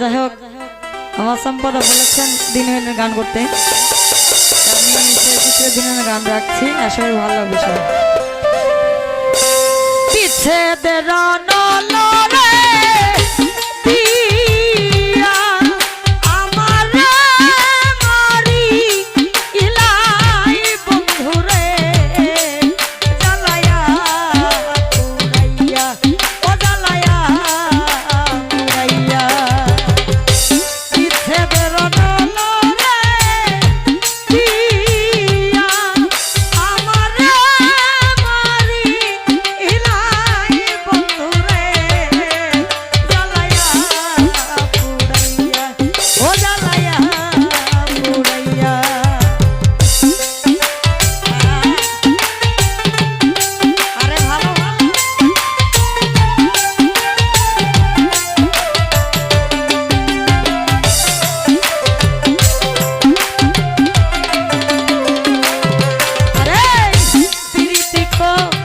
যাই হোক, আমার সম্পাদক বলেছেন দিনের গান করতে। আমি গান রাখছি, আশা ভালো বিষয় পিছে Oh.